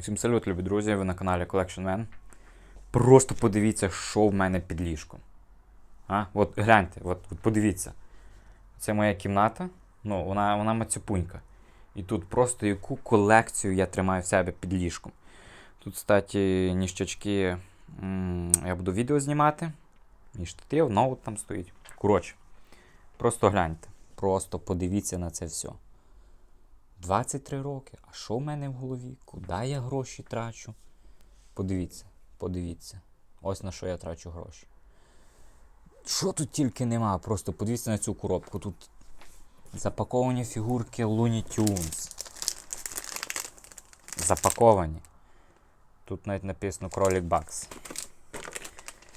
Всім салют, любі друзі, ви на каналі Collection Man. Просто подивіться, що в мене під ліжком. А? От гляньте, от, от подивіться. Це моя кімната, ну, вона, вона мацюпунька. І тут просто яку колекцію я тримаю в себе під ліжком. Тут, кстати, ніщачки. Я буду відео знімати. І штатив, ноут там стоїть. Коротше, просто гляньте. Просто подивіться на це все. 23 роки. А що в мене в голові? Куди я гроші трачу? Подивіться, подивіться. Ось на що я трачу гроші. Що тут тільки нема, просто подивіться на цю коробку. Тут запаковані фігурки Looney Tunes. Запаковані. Тут навіть написано Кролік Бакс.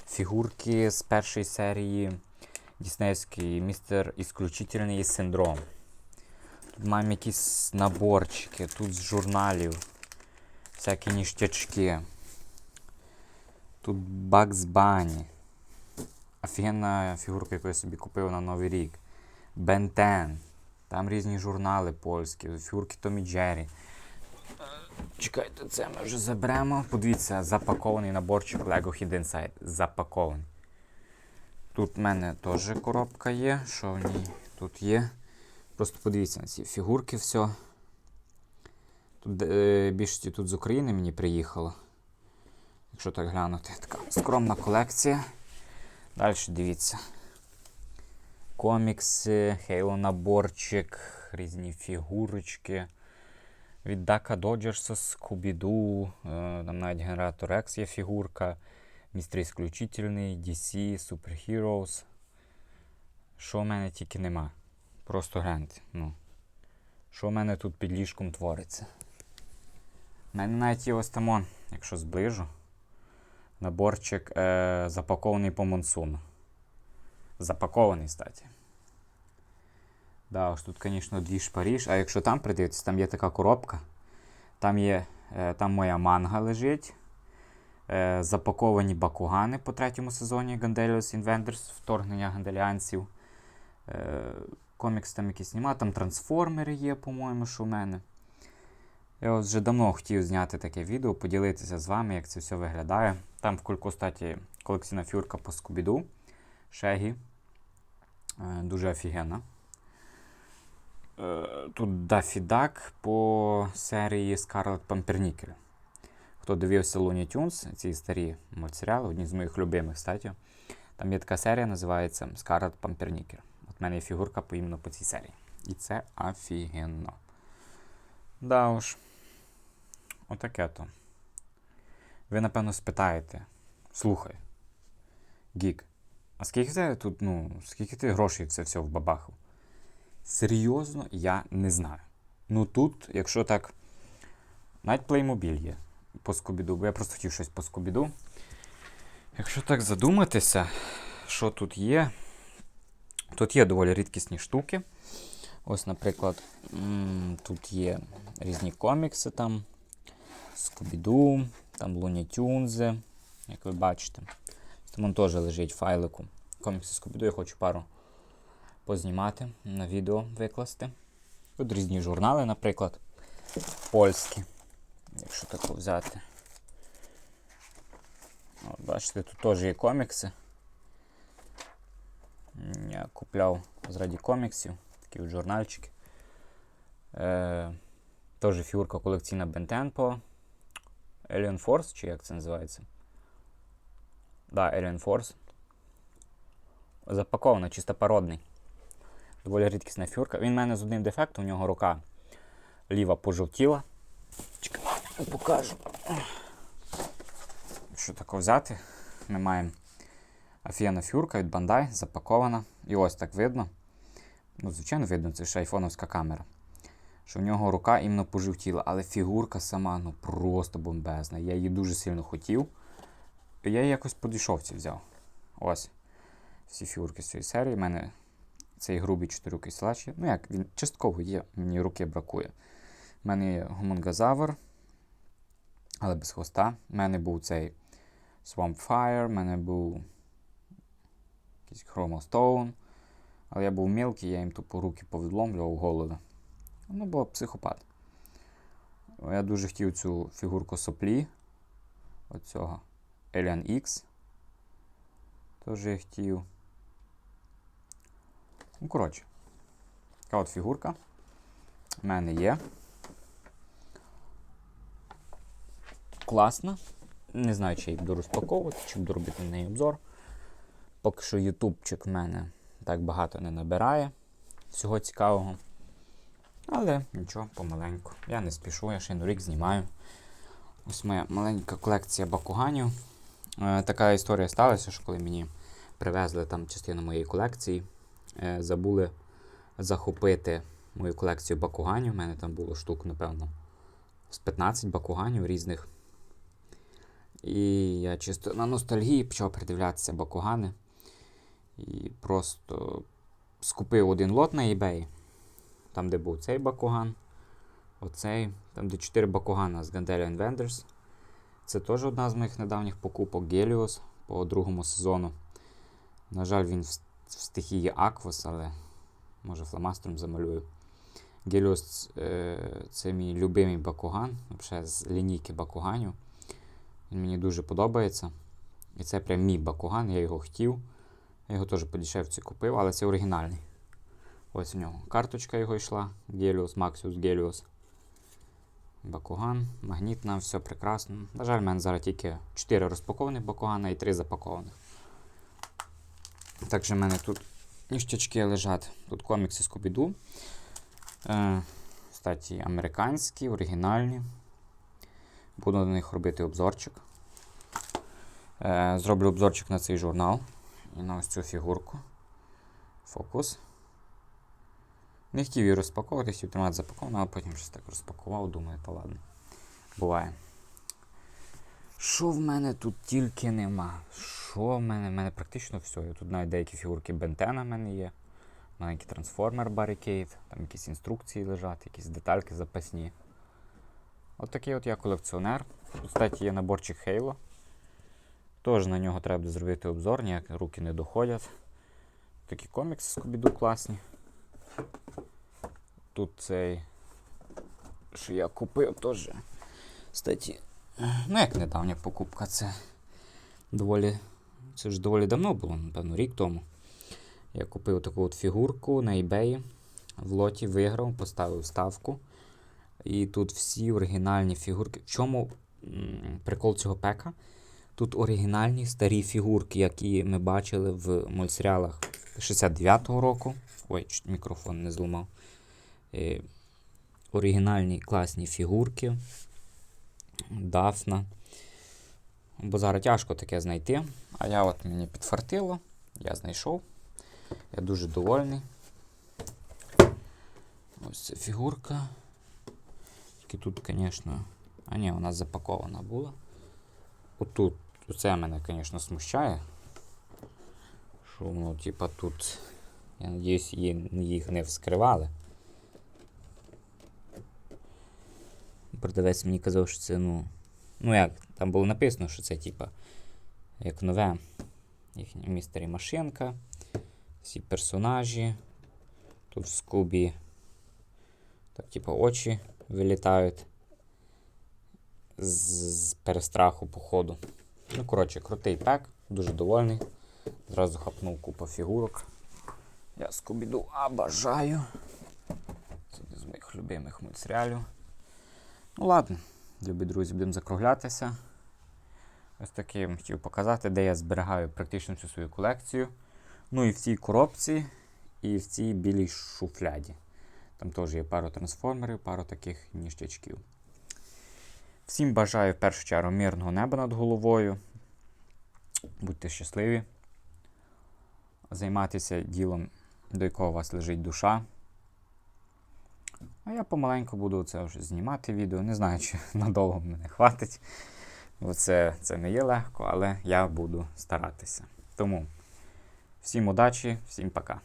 Фігурки з першої серії Діснеївський містер Ісключительний синдром. Маємо якісь наборчики, тут з журналів, всякі ніштячки. Тут Bugs Bunny. Офігенна фігурка, яку я собі купив на Новий рік. 10. Там різні журнали польські, фігурки Томі Джері. Чекайте, це ми вже заберемо. Подивіться, запакований наборчик Lego Hidden Side. Запакований. Тут в мене теж коробка є. Що в ній тут є? Просто подивіться на ці фігурки, все. Тут е, більшості тут з України мені приїхало. Якщо так глянути, така скромна колекція. Далі дивіться. Комікси, Хейло наборчик, різні фігурочки. Від Дака Доджерса, Скубіду, е, там навіть генератор X є фігурка. Містер Ісключительний, DC, Superheroes. Що в мене тільки нема. Просто гляньте. Ну. Що в мене тут під ліжком твориться? У мене навіть є ось тамон, якщо зближу. Наборчик е, запакований по монсуну. Запакований, кстати. Да, ось тут, звісно, дві шпаріж. А якщо там придивитися, там є така коробка. Там є е, там моя манга лежить. Е, запаковані бакугани по третьому сезоні Gandelius Inventors, вторгнення ганделіанців. Е, комікс там якийсь нема, там трансформери є, по-моєму, що в мене. Я ось вже давно хотів зняти таке відео, поділитися з вами, як це все виглядає. Там в кульку, статі, колекційна фюрка по Скубіду. Шегі. Е, дуже офігенна. Е, Тут Дафі Дак по серії Scarlet Pumpernickel. Хто дивився Looney Tunes, ці старі мультсеріали, одні з моїх любимих, кстати. Там є така серія, називається Scarlet Pumpernickel. В мене є фігурка по іменно по цій серії. І це офігенно. Да уж. Отаке то. Ви, напевно, спитаєте. Слухай. Гік, а скільки ти тут, ну, скільки ти грошей це все в бабаху? Серйозно, я не знаю. Ну тут, якщо так. Навіть Playmobil є по Скубіду, бо я просто хотів щось по Скубіду. Якщо так задуматися, що тут є, тут є доволі рідкісні штуки. Ось, наприклад, тут є різні комікси там, Скубіду, там Луні Тюнзи, як ви бачите. Там теж лежить файлику. Комікси Скубіду, я хочу пару познімати, на відео викласти. Тут різні журнали, наприклад, польські. Якщо тако взяти. От, бачите, тут теж є комікси. Я купляв зраді коміксів, такі от журнальчики. Е, теж фігурка колекційна Бентен по Alien Force, чи як це називається? Да, Alien Force. Запаковано, чисто пародний. Доволі рідкісна фігурка. Він в мене з одним дефектом, у нього рука ліва пожовтіла. Чекай, покажу. Що таке взяти? Ми маємо офігенна фігурка від Bandai, запакована. І ось так видно. Ну, звичайно, видно, це ж айфоновська камера. Що в нього рука іменно пожовтіла, але фігурка сама ну просто бомбезна. Я її дуже сильно хотів. Я її якось по дешевці взяв. Ось. Всі фігурки з цієї серії. У мене цей грубий чотирюкий силач. є. Ну як, він частково є, мені руки бракує. У мене є гомонгазавр, але без хвоста. У мене був цей Swamp Fire, у мене був якийсь Chromo Але я був мілкий, я їм тупо руки повідломлював голови. Ну, був психопат. Я дуже хотів цю фігурку соплі. Оцього. Alien X. Теж я хотів. Ну, коротше. Така от фігурка. У мене є. Класна. Не знаю, чи її буду розпаковувати, чи буду робити на неї обзор. Поки що ютубчик в мене так багато не набирає всього цікавого. Але нічого, помаленьку. Я не спішу, я ще рік знімаю. Ось моя маленька колекція бакуганів. Е, така історія сталася, що коли мені привезли там частину моєї колекції, е, забули захопити мою колекцію бакуганів. У мене там було штук, напевно, з 15 бакуганів різних. І я чисто на ностальгії почав придивлятися бакугани. І просто скупив один лот на eBay. Там, де був цей бакуган, оцей, там, де 4 бакугана з Gandelian Vendors. Це теж одна з моїх недавніх покупок Gelios по другому сезону. На жаль, він в, стихії Aquos, але може фломастером замалюю. Е, це мій любимий бакуган, взагалі з лінійки бакуганів. Він мені дуже подобається. І це прям мій бакуган, я його хотів. Я його теж по дешевці купив, але це оригінальний. Ось в нього. Карточка його йшла. Gelios, Maxius Gelios. Бакуган, магнітна, все прекрасно. На жаль, в мене зараз тільки 4 розпакованих бакугана і 3 запакованих. Також в мене тут ніштячки лежать. Тут комікси Скубіду. Е, Кстати, американські, оригінальні. Буду на них робити обзорчик. Е, Зроблю обзорчик на цей журнал і на ось цю фігурку. Фокус. Не хотів її розпаковувати, хотів тримати запаковану, але потім щось так розпакував, думаю, та ладно. Буває. Що в мене тут тільки нема? Що в мене? В мене практично все. Тут навіть деякі фігурки Бентена в мене є. Маленький трансформер Barricade, там якісь інструкції лежать, якісь детальки запасні. От такий от я колекціонер. Кстати, є наборчик Halo. Теж на нього треба зробити обзор, ніяк руки не доходять. Такі комікси з Скубіду класні. Тут цей, що я купив теж. Кстати, ну як недавня покупка, це доволі. Це ж доволі давно було, напевно, рік тому. Я купив таку от фігурку на eBay. В лоті виграв, поставив ставку. І тут всі оригінальні фігурки. В чому прикол цього пека? Тут оригінальні старі фігурки, які ми бачили в мультсеріалах 69-го року. Ой, чуть мікрофон не зламав. Е, оригінальні класні фігурки. Дафна. Бо зараз тяжко таке знайти. А я от мені підфартило, я знайшов. Я дуже довольний. Ось ця фігурка. Тільки тут, звісно. А ні, вона запакована була. Отут, це мене, звісно, смущає. Що воно, типа, тут. Я надіюсь, їх не вскривали. Продавець мені казав, що це, ну. Ну як, там було написано, що це, типа, як нове. Їхня містері машинка. Всі персонажі. Тут в скубі. Так, типа, очі вилітають. З перестраху, походу. Ну, коротше, крутий пек, дуже довольний. Зразу хапнув купу фігурок. Я скубіду обожаю. Це один з моїх любимих мультсеріалів. Ну ладно, любі друзі, будемо закруглятися. Ось таким хотів показати, де я зберігаю практично всю свою колекцію. Ну і в цій коробці, і в цій білій шуфляді. Там теж є пару трансформерів, пару таких ніштячків. Всім бажаю в першу чергу мирного неба над головою. Будьте щасливі. Займатися ділом, до якого у вас лежить душа. А я помаленьку буду це вже знімати відео. Не знаю, чи надовго мене хватить. Бо це, це не є легко, але я буду старатися. Тому всім удачі, всім пока.